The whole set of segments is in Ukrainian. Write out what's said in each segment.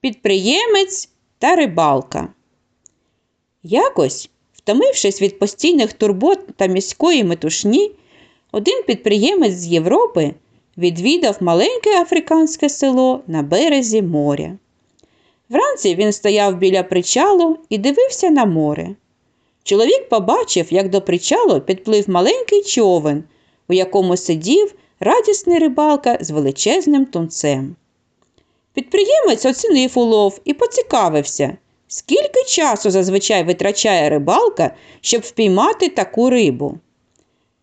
Підприємець та рибалка. Якось, втомившись від постійних турбот та міської метушні, один підприємець з Європи відвідав маленьке африканське село на березі моря. Вранці він стояв біля причалу і дивився на море. Чоловік побачив, як до причалу підплив маленький човен, у якому сидів радісний рибалка з величезним тунцем. Підприємець оцінив улов і поцікавився, скільки часу зазвичай витрачає рибалка, щоб впіймати таку рибу.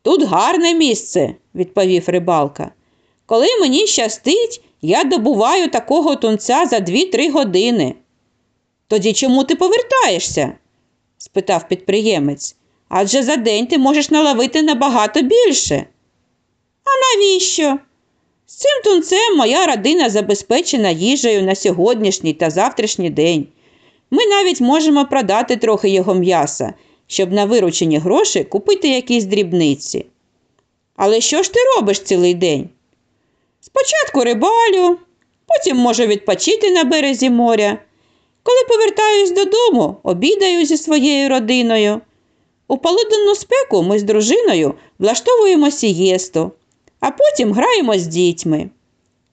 Тут гарне місце, відповів рибалка. Коли мені щастить, я добуваю такого тунця за 2-3 години. Тоді чому ти повертаєшся? спитав підприємець. Адже за день ти можеш наловити набагато більше. А навіщо? З цим тунцем моя родина забезпечена їжею на сьогоднішній та завтрашній день. Ми навіть можемо продати трохи його м'яса, щоб на виручені гроші купити якісь дрібниці. Але що ж ти робиш цілий день? Спочатку рибалю, потім можу відпочити на березі моря. Коли повертаюсь додому, обідаю зі своєю родиною. У полуденну спеку ми з дружиною влаштовуємо сієсту, а потім граємо з дітьми.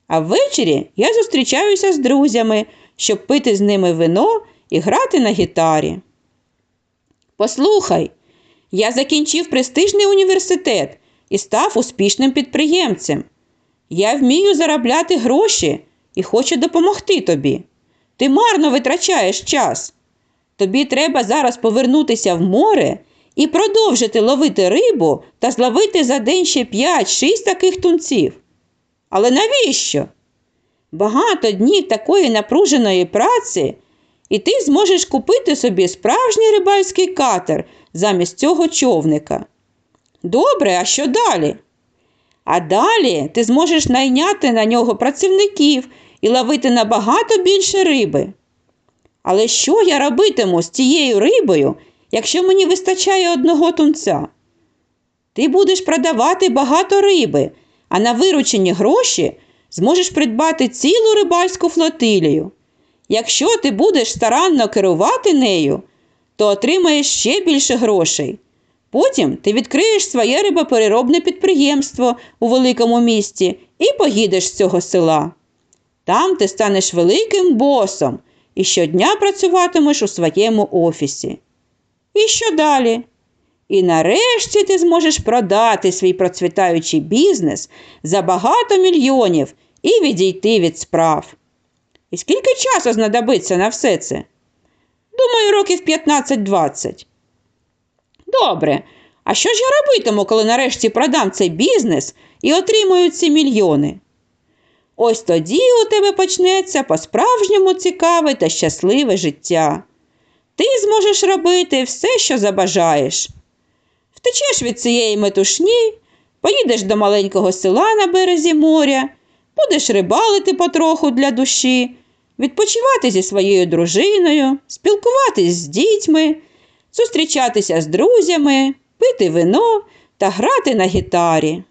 А ввечері я зустрічаюся з друзями, щоб пити з ними вино і грати на гітарі. Послухай, я закінчив престижний університет і став успішним підприємцем. Я вмію заробляти гроші і хочу допомогти тобі. Ти марно витрачаєш час. Тобі треба зараз повернутися в море і продовжити ловити рибу та зловити за день ще 5-6 таких тунців. Але навіщо? Багато днів такої напруженої праці, і ти зможеш купити собі справжній рибальський катер замість цього човника. Добре, а що далі? А далі ти зможеш найняти на нього працівників і ловити набагато більше риби. Але що я робитиму з цією рибою, якщо мені вистачає одного тунця? Ти будеш продавати багато риби, а на виручені гроші зможеш придбати цілу рибальську флотилію. Якщо ти будеш старанно керувати нею, то отримаєш ще більше грошей. Потім ти відкриєш своє рибопереробне підприємство у великому місті і поїдеш з цього села. Там ти станеш великим босом і щодня працюватимеш у своєму офісі. І що далі? І нарешті ти зможеш продати свій процвітаючий бізнес за багато мільйонів і відійти від справ. І скільки часу знадобиться на все це? Думаю, років 15-20. Добре. А що ж я робитиму, коли нарешті продам цей бізнес і отримую ці мільйони? Ось тоді у тебе почнеться по-справжньому цікаве та щасливе життя. Ти зможеш робити все, що забажаєш. Втечеш від цієї метушні, поїдеш до маленького села на березі моря, будеш рибалити потроху для душі, відпочивати зі своєю дружиною, спілкуватись з дітьми, зустрічатися з друзями, пити вино та грати на гітарі.